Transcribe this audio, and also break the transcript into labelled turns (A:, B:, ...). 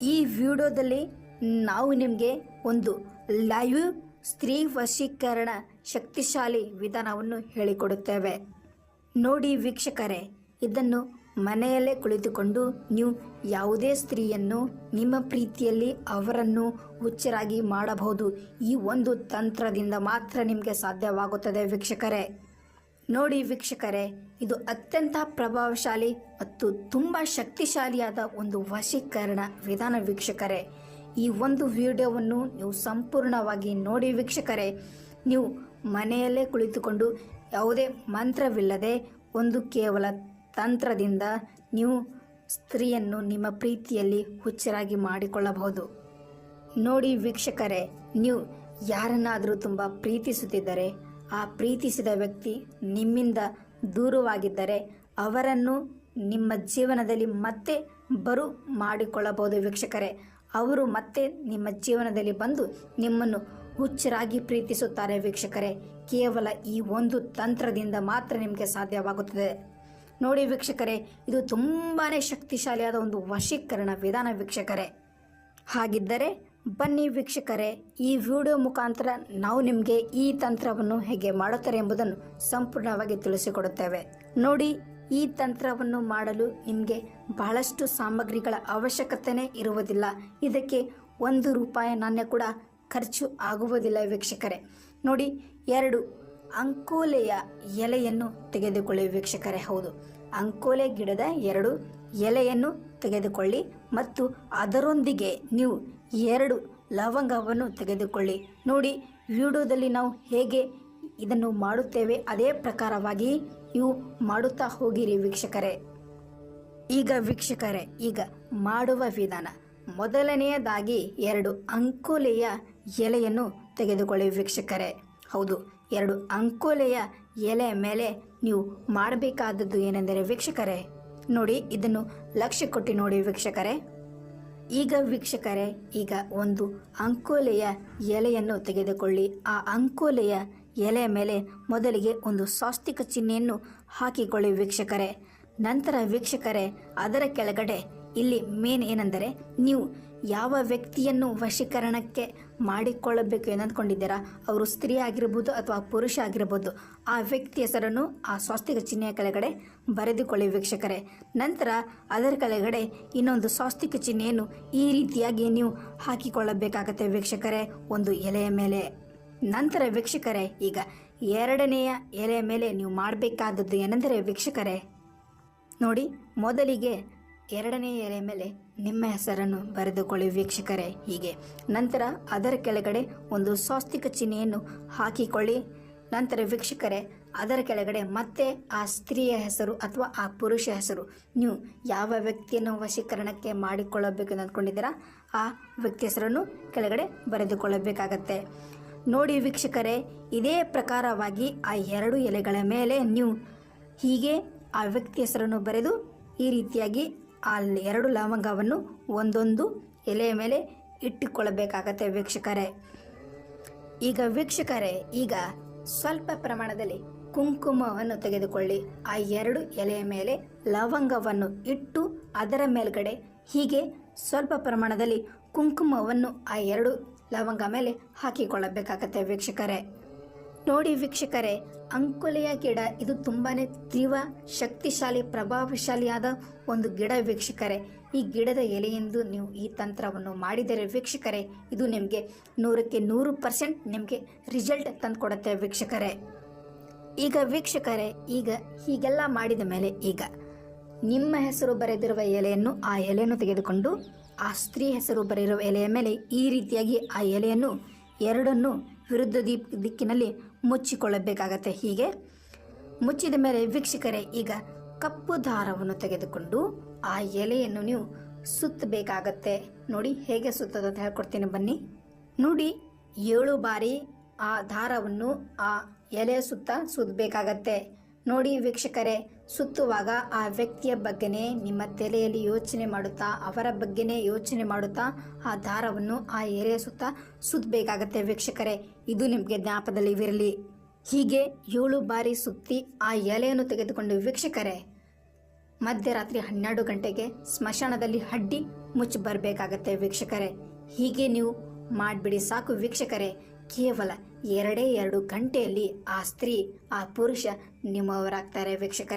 A: ಈ ವಿಡಿಯೋದಲ್ಲಿ ನಾವು ನಿಮಗೆ ಒಂದು ಲೈವ್ ಸ್ತ್ರೀ ವಶೀಕರಣ ಶಕ್ತಿಶಾಲಿ ವಿಧಾನವನ್ನು ಹೇಳಿಕೊಡುತ್ತೇವೆ. ನೋಡಿ ವೀಕ್ಷಕರೇ, ಇದನ್ನು ಮನೆಯಲ್ಲೇ ಕುಳಿತುಕೊಂಡು ನೀವು ಯಾವುದೇ ಸ್ತ್ರೀಯನ್ನು ನಿಮ್ಮ ಪ್ರೀತಿಯಲ್ಲಿ ಅವರನ್ನು ಹುಚ್ಚರಾಗಿ ಮಾಡಬಹುದು. ಈ ಒಂದು ತಂತ್ರದಿಂದ ಮಾತ್ರ ನಿಮಗೆ ಸಾಧ್ಯವಾಗುತ್ತದೆ ವೀಕ್ಷಕರೇ. ನೋಡಿ ವೀಕ್ಷಕರೇ, ಇದು ಅತ್ಯಂತ ಪ್ರಭಾವಶಾಲಿ ಮತ್ತು ತುಂಬ ಶಕ್ತಿಶಾಲಿಯಾದ ಒಂದು ವಶೀಕರಣ ವಿಧಾನ ವೀಕ್ಷಕರೇ. ಈ ಒಂದು ವಿಡಿಯೋವನ್ನು ನೀವು ಸಂಪೂರ್ಣವಾಗಿ ನೋಡಿ ವೀಕ್ಷಕರೇ. ನೀವು ಮನೆಯಲ್ಲೇ ಕುಳಿತುಕೊಂಡು ಯಾವುದೇ ಮಂತ್ರವಿಲ್ಲದೆ ಒಂದು ಕೇವಲ ತಂತ್ರದಿಂದ ನೀವು ಸ್ತ್ರೀಯನ್ನು ನಿಮ್ಮ ಪ್ರೀತಿಯಲ್ಲಿ ಹುಚ್ಚರಾಗಿ ಮಾಡಿಕೊಳ್ಳಬಹುದು. ನೋಡಿ ವೀಕ್ಷಕರೇ, ನೀವು ಯಾರನ್ನಾದರೂ ತುಂಬ ಪ್ರೀತಿಸುತ್ತಿದ್ದರೆ ಆ ಪ್ರೀತಿಸಿದ ವ್ಯಕ್ತಿ ನಿಮ್ಮಿಂದ ದೂರವಾಗಿದ್ದರೆ ಅವರನ್ನು ನಿಮ್ಮ ಜೀವನದಲ್ಲಿ ಮತ್ತೆ ಬರು ಮಾಡಿಕೊಳ್ಳಬಹುದು ವೀಕ್ಷಕರೇ. ಅವರು ಮತ್ತೆ ನಿಮ್ಮ ಜೀವನದಲ್ಲಿ ಬಂದು ನಿಮ್ಮನ್ನು ಹುಚ್ಚರಾಗಿ ಪ್ರೀತಿಸುತ್ತಾರೆ ವೀಕ್ಷಕರೇ. ಕೇವಲ ಈ ಒಂದು ತಂತ್ರದಿಂದ ಮಾತ್ರ ನಿಮಗೆ ಸಾಧ್ಯವಾಗುತ್ತದೆ. ನೋಡಿ ವೀಕ್ಷಕರೇ, ಇದು ತುಂಬಾ ಶಕ್ತಿಶಾಲಿಯಾದ ಒಂದು ವಶೀಕರಣ ವಿಧಾನ ವೀಕ್ಷಕರೇ. ಹಾಗಿದ್ದರೆ ಬನ್ನಿ ವೀಕ್ಷಕರೇ, ಈ ವಿಡಿಯೋ ಮುಖಾಂತರ ನಾವು ನಿಮಗೆ ಈ ತಂತ್ರವನ್ನು ಹೇಗೆ ಮಾಡುತ್ತಾರೆ ಎಂಬುದನ್ನು ಸಂಪೂರ್ಣವಾಗಿ ತಿಳಿಸಿಕೊಡುತ್ತೇವೆ. ನೋಡಿ, ಈ ತಂತ್ರವನ್ನು ಮಾಡಲು ನಿಮಗೆ ಬಹಳಷ್ಟು ಸಾಮಗ್ರಿಗಳ ಅವಶ್ಯಕತೆಯೇ ಇರುವುದಿಲ್ಲ. ಇದಕ್ಕೆ ಒಂದು ರೂಪಾಯಿ ನಾಣ್ಯ ಕೂಡ ಖರ್ಚು ಆಗುವುದಿಲ್ಲ ವೀಕ್ಷಕರೇ. ನೋಡಿ, ಎರಡು ಅಂಕೋಲೆಯ ಎಲೆಯನ್ನು ತೆಗೆದುಕೊಳ್ಳಿ ವೀಕ್ಷಕರೇ. ಹೌದು, ಅಂಕೋಲೆ ಗಿಡದ ಎರಡು ಎಲೆಯನ್ನು ತೆಗೆದುಕೊಳ್ಳಿ ಮತ್ತು ಅದರೊಂದಿಗೆ ನೀವು ಎರಡು ಲವಂಗವನ್ನು ತೆಗೆದುಕೊಳ್ಳಿ. ನೋಡಿ ವಿಡಿಯೋದಲ್ಲಿ ನಾವು ಹೇಗೆ ಇದನ್ನು ಮಾಡುತ್ತೇವೆ, ಅದೇ ಪ್ರಕಾರವಾಗಿ ನೀವು ಮಾಡುತ್ತಾ ಹೋಗಿರಿ ವೀಕ್ಷಕರೇ. ಈಗ ವೀಕ್ಷಕರೇ, ಈಗ ಮಾಡುವ ವಿಧಾನ. ಮೊದಲನೆಯದಾಗಿ ಎರಡು ಅಂಕೋಲೆಯ ಎಲೆಯನ್ನು ತೆಗೆದುಕೊಳ್ಳಿ ವೀಕ್ಷಕರೇ. ಹೌದು, ಎರಡು ಅಂಕೋಲೆಯ ಎಲೆ ಮೇಲೆ ನೀವು ಮಾಡಬೇಕಾದದ್ದು ಏನೆಂದರೆ ವೀಕ್ಷಕರೇ ನೋಡಿ, ಇದನ್ನು ಲಕ್ಷ್ಯ ಕೊಟ್ಟು ನೋಡಿ ವೀಕ್ಷಕರೇ. ಈಗ ವೀಕ್ಷಕರೇ, ಈಗ ಒಂದು ಅಂಕೋಲೆಯ ಎಲೆಯನ್ನು ತೆಗೆದುಕೊಳ್ಳಿ. ಆ ಅಂಕೋಲೆಯ ಎಲೆಯ ಮೇಲೆ ಮೊದಲಿಗೆ ಒಂದು ಸ್ವಾಸ್ತಿಕ ಚಿಹ್ನೆಯನ್ನು ಹಾಕಿಕೊಳ್ಳಿ ವೀಕ್ಷಕರೇ. ನಂತರ ವೀಕ್ಷಕರೇ, ಅದರ ಕೆಳಗಡೆ ಇಲ್ಲಿ ಮೇನ್ ಏನೆಂದರೆ, ನೀವು ಯಾವ ವ್ಯಕ್ತಿಯನ್ನು ವಶೀಕರಣಕ್ಕೆ ಮಾಡಿಕೊಳ್ಳಬೇಕು ಎಂದುಕೊಂಡಿದ್ದೀರಾ ಅವರು ಸ್ತ್ರೀ ಆಗಿರ್ಬೋದು ಅಥವಾ ಪುರುಷ ಆಗಿರ್ಬೋದು. ಆ ವ್ಯಕ್ತಿ ಹೆಸರನ್ನು ಆ ಸ್ವಾಸ್ತಿಕ ಚಿಹ್ನೆಯ ಕೆಳಗಡೆ ಬರೆದುಕೊಳ್ಳಿ ವೀಕ್ಷಕರೇ. ನಂತರ ಅದರ ಕೆಳಗಡೆ ಇನ್ನೊಂದು ಸ್ವಾಸ್ತಿಕ ಚಿಹ್ನೆಯನ್ನು ಈ ರೀತಿಯಾಗಿ ನೀವು ಹಾಕಿಕೊಳ್ಳಬೇಕಾಗತ್ತೆ ವೀಕ್ಷಕರೇ, ಒಂದು ಎಲೆಯ ಮೇಲೆ. ನಂತರ ವೀಕ್ಷಕರೇ, ಈಗ ಎರಡನೆಯ ಎಲೆಯ ಮೇಲೆ ನೀವು ಮಾಡಬೇಕಾದದ್ದು ಏನೆಂದರೆ ವೀಕ್ಷಕರೇ, ನೋಡಿ, ಮೊದಲಿಗೆ ಎರಡನೇ ಎಲೆ ಮೇಲೆ ನಿಮ್ಮ ಹೆಸರನ್ನು ಬರೆದುಕೊಳ್ಳಿ ವೀಕ್ಷಕರೇ. ಹೀಗೆ. ನಂತರ ಅದರ ಕೆಳಗಡೆ ಒಂದು ಸ್ವಾಸ್ತಿಕ ಚಿಹ್ನೆಯನ್ನು ಹಾಕಿಕೊಳ್ಳಿ. ನಂತರ ವೀಕ್ಷಕರೇ, ಅದರ ಕೆಳಗಡೆ ಮತ್ತೆ ಆ ಸ್ತ್ರೀಯ ಹೆಸರು ಅಥವಾ ಆ ಪುರುಷ ಹೆಸರು. ನೀವು ಯಾವ ವ್ಯಕ್ತಿಯನ್ನು ವಶೀಕರಣಕ್ಕೆ ಮಾಡಿಕೊಳ್ಳಬೇಕು ಎಂದು ಅಂದ್ಕೊಂಡಿದ್ದೀರಾ? ಆ ವ್ಯಕ್ತಿ ಹೆಸರನ್ನು ಕೆಳಗಡೆ ಬರೆದುಕೊಳ್ಳಬೇಕಾಗತ್ತೆ. ನೋಡಿ ವೀಕ್ಷಕರೇ, ಇದೇ ಪ್ರಕಾರವಾಗಿ ಆ ಎರಡು ಎಲೆಗಳ ಮೇಲೆ ನೀವು ಹೀಗೆ ಆ ವ್ಯಕ್ತಿ ಹೆಸರನ್ನು ಬರೆದು ಈ ರೀತಿಯಾಗಿ ಆ ಎರಡು ಲವಂಗವನ್ನು ಒಂದೊಂದು ಎಲೆಯ ಮೇಲೆ ಇಟ್ಟುಕೊಳ್ಳಬೇಕಾಗತ್ತೆ ವೀಕ್ಷಕರೇ. ಈಗ ವೀಕ್ಷಕರೇ, ಈಗ ಸ್ವಲ್ಪ ಪ್ರಮಾಣದಲ್ಲಿ ಕುಂಕುಮವನ್ನು ತೆಗೆದುಕೊಳ್ಳಿ. ಆ ಎರಡು ಎಲೆಯ ಮೇಲೆ ಲವಂಗವನ್ನು ಇಟ್ಟು ಅದರ ಮೇಲ್ಗಡೆ ಹೀಗೆ ಸ್ವಲ್ಪ ಪ್ರಮಾಣದಲ್ಲಿ ಕುಂಕುಮವನ್ನು ಆ ಎರಡು ಲವಂಗ ಮೇಲೆ ಹಾಕಿಕೊಳ್ಳಬೇಕಾಗತ್ತೆ ವೀಕ್ಷಕರೇ. ನೋಡಿ ವೀಕ್ಷಕರೇ ಅಂಕುಲೆಯ ಗಿಡ, ಇದು ತುಂಬಾನೇ ತೀವ್ರ, ಶಕ್ತಿಶಾಲಿ, ಪ್ರಭಾವಶಾಲಿಯಾದ ಒಂದು ಗಿಡ ವೀಕ್ಷಕರೇ. ಈ ಗಿಡದ ಎಲೆಯಿಂದ ನೀವು ಈ ತಂತ್ರವನ್ನು ಮಾಡಿದರೆ ವೀಕ್ಷಕರೇ, ಇದು ನಿಮಗೆ ನೂರಕ್ಕೆ ನೂರು ಪರ್ಸೆಂಟ್ ನಿಮಗೆ ರಿಸಲ್ಟ್ ತಂದುಕೊಡುತ್ತೆ ವೀಕ್ಷಕರೇ. ಈಗ ವೀಕ್ಷಕರೇ, ಈಗ ಹೀಗೆಲ್ಲ ಮಾಡಿದ ಮೇಲೆ ಈಗ ನಿಮ್ಮ ಹೆಸರು ಬರೆದಿರುವ ಎಲೆಯನ್ನು ಆ ಎಲೆಯನ್ನು ತೆಗೆದುಕೊಂಡು, ಆ ಸ್ತ್ರೀ ಹೆಸರು ಬರೆದಿರುವ ಎಲೆಯ ಮೇಲೆ ಈ ರೀತಿಯಾಗಿ ಆ ಎಲೆಯನ್ನು ಎರಡನ್ನು ವಿರುದ್ಧ ದೀಪ್ ದಿಕ್ಕಿನಲ್ಲಿ ಮುಚ್ಚಿಕೊಳ್ಳಬೇಕಾಗತ್ತೆ. ಹೀಗೆ ಮುಚ್ಚಿದ ಮೇಲೆ ವೀಕ್ಷಕರೇ, ಈಗ ಕಪ್ಪು ದಾರವನ್ನು ತೆಗೆದುಕೊಂಡು ಆ ಎಲೆಯನ್ನು ನೀವು ಸುತ್ತಬೇಕಾಗತ್ತೆ. ನೋಡಿ ಹೇಗೆ ಸುತ್ತದಂತ ಹೇಳ್ಕೊಡ್ತೀನಿ ಬನ್ನಿ. ನೋಡಿ, ಏಳು ಬಾರಿ ಆ ದಾರವನ್ನು ಆ ಎಲೆಯ ಸುತ್ತ ಸುತ್ತಬೇಕಾಗತ್ತೆ. ನೋಡಿ ವೀಕ್ಷಕರೇ ಸುತ್ತುವಾಗ ಆ ವ್ಯಕ್ತಿಯ ಬಗ್ಗೆನೇ ನಿಮ್ಮ ತಲೆಯಲ್ಲಿ ಯೋಚನೆ ಮಾಡುತ್ತಾ, ಅವರ ಬಗ್ಗೆನೇ ಯೋಚನೆ ಮಾಡುತ್ತಾ ಆ ದಾರವನ್ನು ಆ ಎರೆಯ ಸುತ್ತ ಸುತ್ತಬೇಕಾಗತ್ತೆ ವೀಕ್ಷಕರೇ. ಇದು ನಿಮಗೆ ಜ್ಞಾಪದಲ್ಲಿ ಇರಲಿ ಹೀಗೆ ಏಳು ಬಾರಿ ಸುತ್ತಿ ಆ ಎಲೆಯನ್ನು ತೆಗೆದುಕೊಂಡು ವೀಕ್ಷಕರೇ, ಮಧ್ಯರಾತ್ರಿ ಹನ್ನೆರಡು ಗಂಟೆಗೆ ಸ್ಮಶಾನದಲ್ಲಿ ಹಡ್ಡಿ ಮುಚ್ಚಿ ಬರಬೇಕಾಗತ್ತೆ ವೀಕ್ಷಕರೇ. ಹೀಗೆ ನೀವು ಮಾಡಿಬಿಡಿ ಸಾಕು ವೀಕ್ಷಕರೇ. ಕೇವಲ ಎರಡೇ ಎರಡು ಗಂಟೆಯಲ್ಲಿ ಆ ಸ್ತ್ರೀ, ಆ ಪುರುಷ ನಿಮ್ಮವರಾಗ್ತಾರೆ ವೀಕ್ಷಕರೇ.